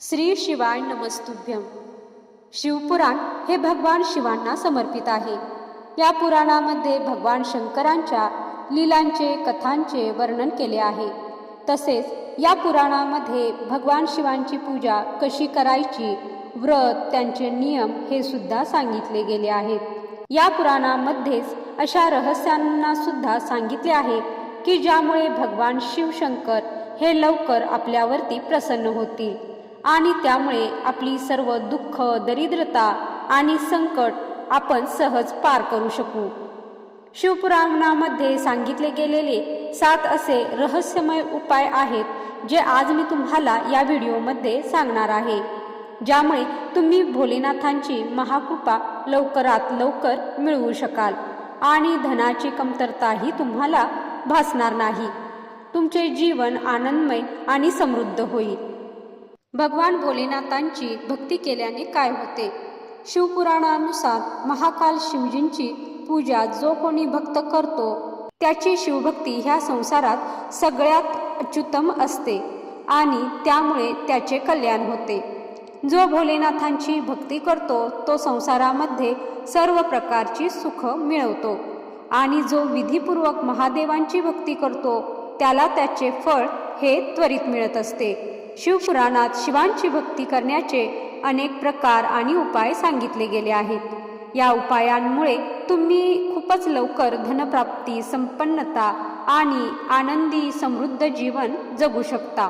श्री शिवाय नमस्तुभ्यम शिवपुराण हे भगवान शिवांना समर्पित आहे. या पुराणामध्ये भगवान शंकरांच्या लीलांचे कथांचे वर्णन केले आहे. तसेच या पुराणामध्ये भगवान शिवांची पूजा कशी करायची व्रत त्यांचे नियम हे सुद्धा सांगितले गेले आहेत. या पुराणामध्येच अशा रहस्यांना सुद्धा सांगितले आहे की ज्यामुळे भगवान शिवशंकर हे लवकर आपल्यावरती प्रसन्न होतील. आणि त्यामुळे आपली सर्व दुःख दरिद्रता आणि संकट आपण सहज पार करू शकू. शिवपुराणामध्ये सांगितले गेलेले सात असे रहस्यमय उपाय आहेत जे आज मी तुम्हाला या व्हिडिओमध्ये सांगणार आहे. ज्यामुळे तुम्ही भोलेनाथांची महाकृपा लवकरात लवकर मिळवू शकाल आणि धनाची कमतरताही तुम्हाला भासणार नाही. तुमचे जीवन आनंदमय आणि समृद्ध होईल. भगवान भोलेनाथांची भक्ती केल्याने काय होते? शिवपुराणानुसार महाकाल शिवजींची पूजा जो कोणी भक्त करतो त्याची शिवभक्ती ह्या संसारात सगळ्यात अच्युतम असते आणि त्यामुळे त्याचे कल्याण होते. जो भोलेनाथांची भक्ती करतो तो संसारामध्ये सर्व प्रकारची सुख मिळवतो आणि जो विधीपूर्वक महादेवांची भक्ती करतो त्याला त्याचे फळ हे त्वरित मिळत असते. शिवपुराणात शिवांची भक्ती करण्याचे अनेक प्रकार आणि उपाय सांगितले गेले आहेत. या उपायांमुळे तुम्ही खूपच लवकर धनप्राप्ती संपन्नता आणि आनंदी समृद्ध जीवन जगू शकता.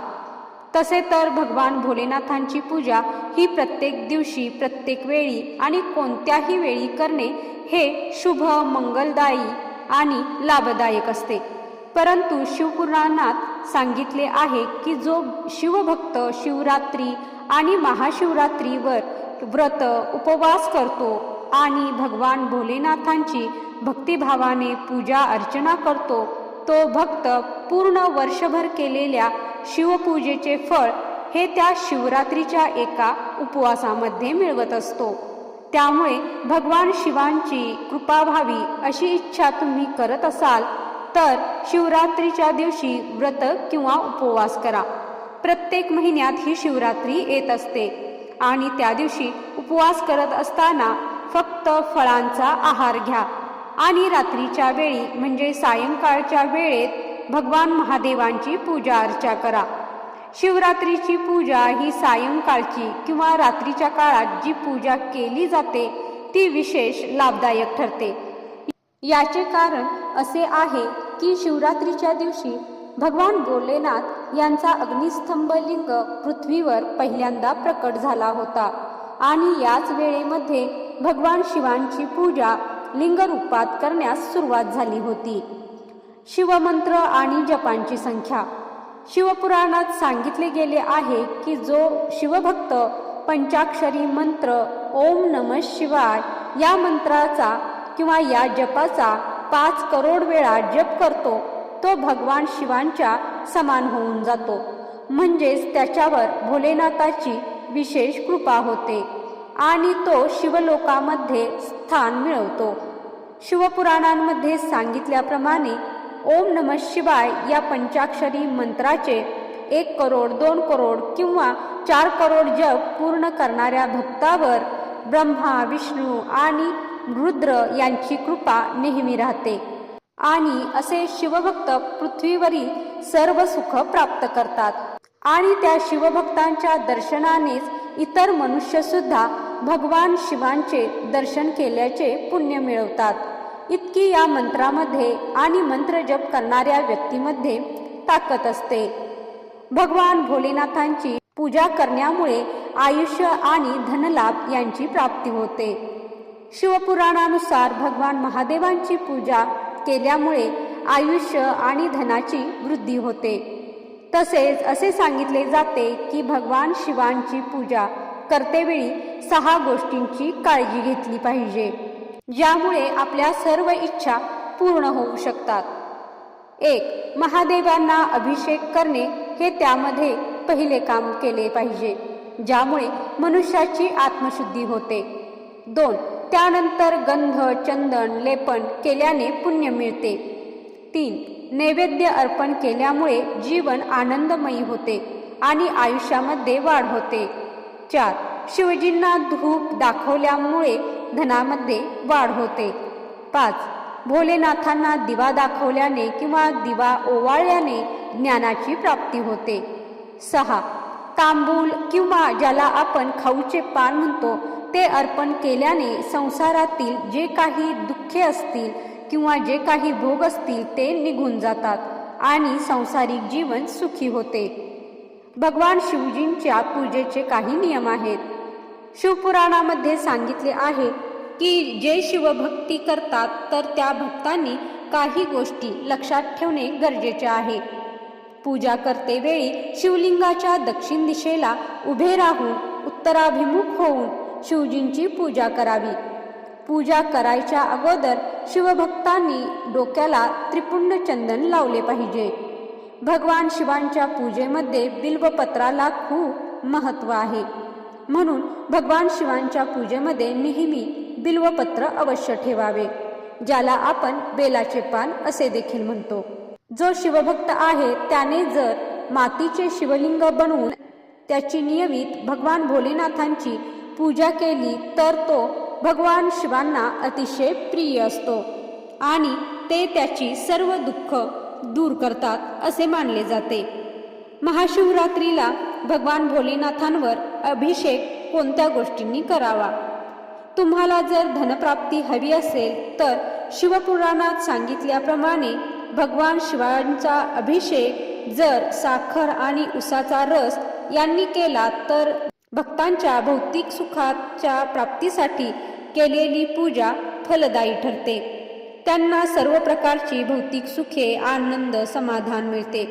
तसे तर भगवान भोलेनाथांची पूजा ही प्रत्येक दिवशी प्रत्येक वेळी आणि कोणत्याही वेळी करणे हे शुभ मंगलदायी आणि लाभदायक असते. परंतु शिवपुराणात सांगितले आहे की जो शिवभक्त शिवरात्री आणि महाशिवरात्रीवर व्रत उपवास करतो आणि भगवान भोलेनाथांची भक्तिभावाने पूजा अर्चना करतो तो भक्त पूर्ण वर्षभर केलेल्या शिवपूजेचे फळ हे त्या शिवरात्रीच्या एका उपवासामध्ये मिळवत असतो. त्यामुळे भगवान शिवांची कृपा व्हावी अशी इच्छा तुम्ही करत असाल तर शिवरात्रीच्या दिवशी व्रत किंवा उपवास करा. प्रत्येक महिन्यात ही शिवरात्री येत असते. आणि त्या दिवशी उपवास करत असताना फक्त फळांचा आहार घ्या. आणि रात्रीच्या वेळी म्हणजे सायंकाळच्या वेळेत भगवान महादेवांची पूजा अर्चा करा. शिवरात्रीची पूजा ही सायंकाळची किंवा रात्रीच्या काळात जी पूजा केली जाते ती विशेष लाभदायक ठरते. याचे कारण असे आहे की शिवरात्रीच्या दिवशी भगवान भोलेनाथ यांचा अग्निस्तंभ लिंग पृथ्वीवर पहिल्यांदा प्रकट झाला होता. आणि याच वेळेमध्ये भगवान शिवांची पूजा लिंगरूपात करण्यास सुरुवात झाली होती. शिवमंत्र आणि जपांची संख्या. शिवपुराणात सांगितले गेले आहे की जो शिवभक्त पंचाक्षरी मंत्र ओम नम शिवाय या मंत्राचा किंवा या जपाचा पाच करोड वेळा जप करतो तो भगवान शिवांच्या समान होऊन जातो. म्हणजेच त्याच्यावर भोलेनाथाची विशेष कृपा होते आणि तो शिवलोकामध्ये स्थान मिळवतो. शिवपुराणांमध्ये सांगितल्याप्रमाणे ओम नम शिवाय या पंचाक्षरी मंत्राचे एक करोड दोन करोड किंवा चार करोड जप पूर्ण करणाऱ्या भक्तावर ब्रह्मा विष्णू आणि रुद्र यांची कृपा नेहमी राहते. आणि असे शिवभक्त पृथ्वीवरील सर्व सुख प्राप्त करतात. आणि त्या शिवभक्तांच्या दर्शनानेच इतर मनुष्य सुद्धा भगवान शिवांचे दर्शन केल्याचे पुण्य मिळवतात. इतकी या मंत्रामध्ये आणि मंत्र जप करणाऱ्या व्यक्तीमध्ये ताकद असते. भगवान भोलेनाथांची पूजा करण्यामुळे आयुष्य आणि धनलाभ यांची प्राप्ती होते. शिवपुराणानुसार भगवान महादेवांची पूजा केल्यामुळे आयुष्य आणि धनाची वृद्धी होते. तसेच असे सांगितले जाते की भगवान शिवांची पूजा करतेवेळी सहा गोष्टींची काळजी घेतली पाहिजे ज्यामुळे आपल्या सर्व इच्छा पूर्ण होऊ शकतात. एक महादेवांना अभिषेक करणे हे त्यामध्ये पहिले काम केले पाहिजे ज्यामुळे मनुष्याची आत्मशुद्धी होते. दोन त्यानंतर गंध चंदन लेपन केल्याने पुण्य मिळते. तीन नैवेद्य अर्पण केल्यामुळे जीवन आनंदमयी होते आणि आयुष्यामध्ये वाढ होते. चार शिवजींना धूप दाखवल्यामुळे धनामध्ये वाढ होते. पाच भोलेनाथांना दिवा दाखवल्याने किंवा दिवा ओवाळल्याने ज्ञानाची प्राप्ती होते. सहा तांबूल किंवा ज्याला आपण खाऊचे पान म्हणतो ते अर्पण केल्याने संसारातील जे काही दुःखे असतील किंवा जे काही भोग असतील ते निघून जातात आणि संसारिक जीवन सुखी होते. भगवान शिवजींच्या पूजेचे काही नियम आहेत. शिवपुराणामध्ये सांगितले आहे की जे शिवभक्ती करतात तर त्या भक्तांनी काही गोष्टी लक्षात ठेवणे गरजेचे आहे. पूजा करते वेळी शिवलिंगाच्या दक्षिण दिशेला उभे राहून उत्तराभिमुख होऊन शिवजींची पूजा करावी. पूजा करायच्या अगोदर शिवभक्तांनी डोक्याला त्रिपुंड चंदन लावले पाहिजे. भगवान शिवांच्या पूजेमध्ये बिल्वपत्राला खूप महत्त्व आहे. म्हणून भगवान शिवांच्या पूजेमध्ये नेहमी बिल्वपत्र अवश्य ठेवावे ज्याला आपण बेलाचे पान असे देखील म्हणतो. जो शिवभक्त आहे त्याने जर मातीचे शिवलिंग बनवून त्याची नियमित भगवान भोलेनाथांची पूजा केली तर तो भगवान शिवांना अतिशय प्रिय असतो. आणि ते त्याची सर्व दुःख दूर करतात असे मानले जाते. महाशिवरात्रीला भगवान भोलेनाथांवर अभिषेक कोणत्या गोष्टींनी करावा? तुम्हाला जर धनप्राप्ती हवी असेल तर शिवपुराणात सांगितल्याप्रमाणे भगवान शिवांचा अभिषेक जर साखर आणि उसाचा रस यांनी केला तर भक्तांच्या भौतिक सुखाच्या प्राप्तीसाठी केलेली पूजा फलदायी ठरते. त्यांना सर्व प्रकारची भौतिक सुखे आनंद समाधान मिळते.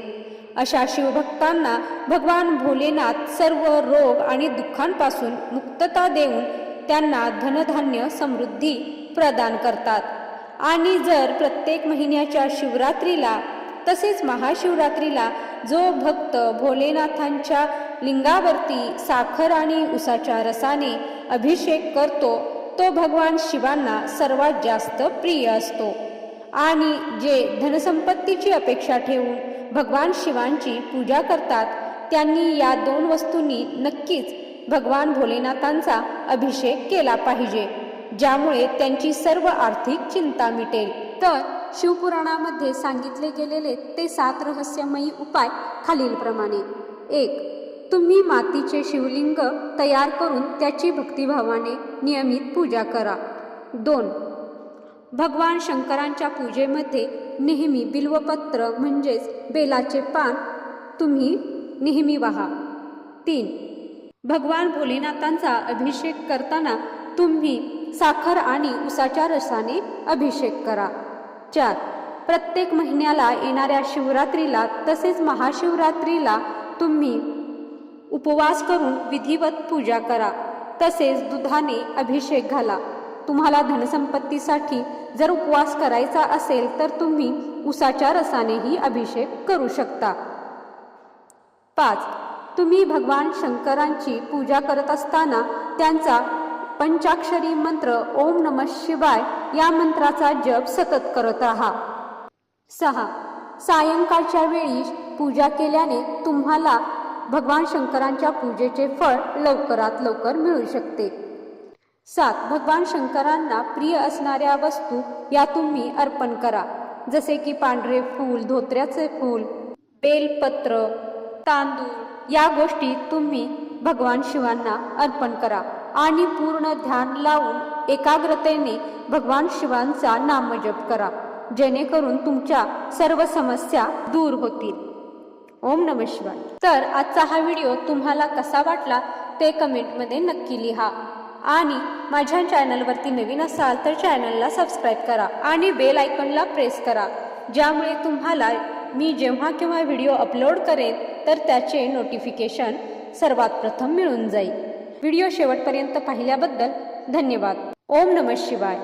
अशा शिवभक्तांना भगवान भोलेनाथ सर्व रोग आणि दुःखांपासून मुक्तता देऊन त्यांना धनधान्य समृद्धी प्रदान करतात. आणि जर प्रत्येक महिन्याच्या शिवरात्रीला तसेच महाशिवरात्रीला जो भक्त भोलेनाथांच्या लिंगावरती साखर आणि उसाच्या रसाने अभिषेक करतो तो भगवान शिवांना सर्वात जास्त प्रिय असतो. आणि जे धनसंपत्तीची अपेक्षा ठेवून भगवान शिवांची पूजा करतात त्यांनी या दोन वस्तूंनी नक्कीच भगवान भोलेनाथांचा अभिषेक केला पाहिजे ज्यामुळे त्यांची सर्व आर्थिक चिंता मिटेल. तर शिवपुराणामध्ये सांगितले गेलेले ते सात रहस्यमयी उपाय खालीलप्रमाणे. एक तुम्ही मातीचे शिवलिंग तयार करून त्याची भक्तिभावाने नियमित पूजा करा. दोन भगवान शंकरांच्या पूजेमध्ये नेहमी बिल्वपत्र म्हणजेच बेलाचे पान तुम्ही नेहमी वाहा. तीन भगवान भोलेनाथांचा अभिषेक करताना तुम्ही साखर आणि उसाच्या रसाने अभिषेक करा. चार प्रत्येक महिन्याला येणाऱ्या शिवरात्रीला तसेच महाशिवरात्रीला तुम्ही उपवास करून विधिवत पूजा करा. तसेच दुधाने अभिषेक घाला. तुम्हाला धनसंपत्तीसाठी जर उपवास करायचा असेल तर तुम्ही उसाच्या रसानेही अभिषेक करू शकता. पाच. तुम्ही भगवान शंकरांची पूजा करत असताना त्यांचा पंचाक्षरी मंत्र ओम नम शिवाय या मंत्राचा जप सतत करत राहा. सहा. सायंकाळच्या वेळी पूजा केल्याने तुम्हाला भगवान शंकरांच्या पूजेचे फळ लवकरात लवकर मिळू शकते. सात. भगवान शंकरांना प्रिय असणाऱ्या वस्तू या तुम्ही अर्पण करा. जसे की पांढरे फूल धोत्र्याचे फूल बेलपत्र तांदूळ या गोष्टी तुम्ही भगवान शिवांना अर्पण करा. आणि पूर्ण ध्यान लावून एकाग्रतेने भगवान शिवांचा नामजप करा. जेणेकरून तुमच्या सर्व समस्या दूर होतील. ओम नम शिवाय. तर आजचा हा व्हिडिओ तुम्हाला कसा वाटला ते कमेंटमध्ये नक्की लिहा. आणि माझ्या चॅनलवरती नवीन असाल तर चॅनलला सबस्क्राईब करा आणि बेल आयकॉनला प्रेस करा. ज्यामुळे तुम्हाला मी जेव्हा केव्हा व्हिडिओ अपलोड करेन तर त्याचे नोटिफिकेशन सर्वात प्रथम मिळून जाईल. व्हिडिओ शेवटपर्यंत पाहिल्याबद्दल धन्यवाद. ओम नमः शिवाय.